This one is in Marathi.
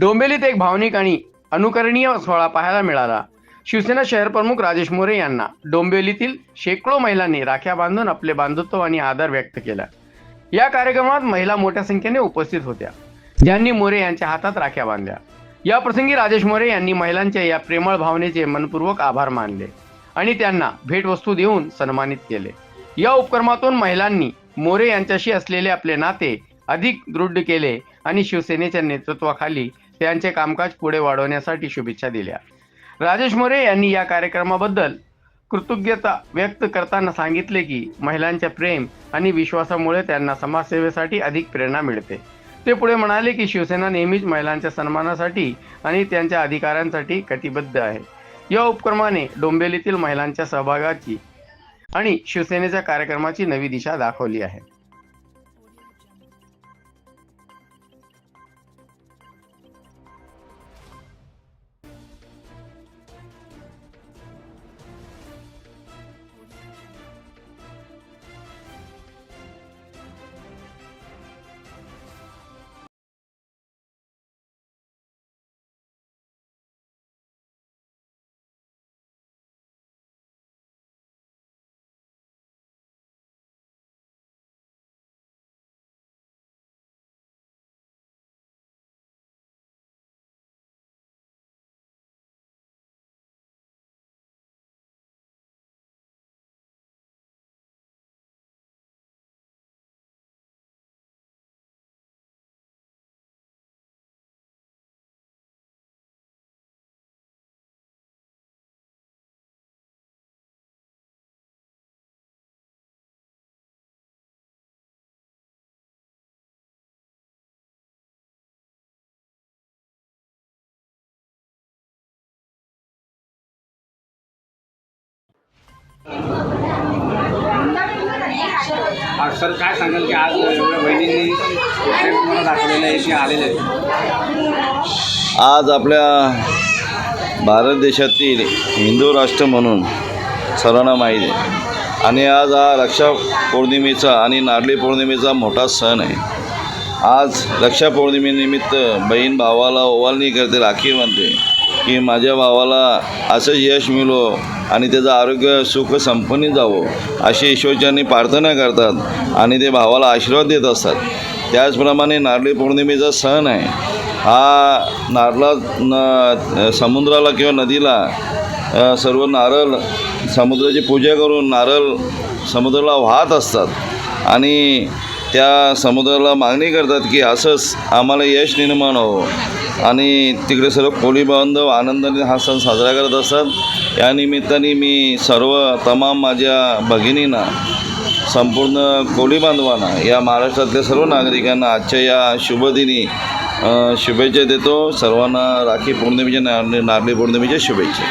डोंबिवलीत एक भावनिक आणि अनुकरणीय सोहळा पाहायला मिळाला. शिवसेना शहर प्रमुख राजेश मोरे यांना डोंबिवलीतील शेकडो महिलांनी राख्या बांधून आपले बांधुत्व आणि आदर व्यक्त केला. या कार्यक्रमात महिला मोठ्या संख्येने उपस्थित होत्या. ज्यांनी मोरे यांच्या हातात राख्या बांधल्या. या प्रसंगी राजेश मोरे यांनी महिलांच्या या प्रेमळ भावनेचे मनपूर्वक आभार मानले आणि त्यांना भेटवस्तू देऊन सन्मानित केले. या उपक्रमातून महिलांनी मोरे यांच्याशी असलेले आपले नाते अधिक दृढ केले आणि शिवसेनेच्या नेतृत्वाखाली त्यांचे कामकाज पुढे वाढवण्यासाठी शुभेच्छा दिल्या. राजेश मोरे यांनी या कार्यक्रमाबद्दल कृतज्ञता व्यक्त करताना सांगितले की महिलांच्या प्रेम आणि विश्वासामुळे त्यांना समाजसेवेसाठी अधिक प्रेरणा मिळते. ते पुढे म्हणाले की शिवसेना नेहमीच महिलांच्या सन्मानासाठी आणि त्यांच्या अधिकारांसाठी कटिबद्ध आहे. या उपक्रमाने डोंबिवलीतील महिलांच्या सहभागाची आणि शिवसेनेच्या कार्यक्रमाची नवी दिशा दाखवली आहे. सर काय सांगाल की आज एवढ्या बहिणींनी तुम्हाला दाखवलेलं आहे की आलेले आहेत. आज आपल्या भारत देशातील हिंदू राष्ट्र म्हणून सर्वांना माहीत आहे. आणि आज हा रक्षा पौर्णिमेचा आणि नारळी पौर्णिमेचा मोठा सण आहे. आज रक्षा पौर्णिमेनिमित्त बहीण भावाला ओवाळणी करते राखी बांधते. की माझ्या भावाला असं यश मिळो आणि त्याचं आरोग्य सुख संपन्न जावं अशी ईश्वरच्यांनी प्रार्थना करतात आणि ते भावाला आशीर्वाद देत असतात. त्याचप्रमाणे नारळी पौर्णिमेचा सण आहे. हा नारळा न समुद्राला किंवा नदीला सर्व नारळ समुद्राची पूजा करून नारळ समुद्राला वाहत असतात. आणि त्या समुद्राला मागणी करतात की असंच आम्हाला यश निर्माण हवं आणि तिकडे सर्व कोळी बांधव आनंदाने हा सण साजरा करत असतात. या निमित्ताने मी सर्व तमाम माझ्या भगिनींना संपूर्ण कोळी बांधवांना या महाराष्ट्रातल्या सर्व नागरिकांना आजच्या या शुभदिनी शुभेच्छा देतो. सर्वांना राखी पौर्णिमेच्या नारळी नारळी पौर्णिमेच्या शुभेच्छा.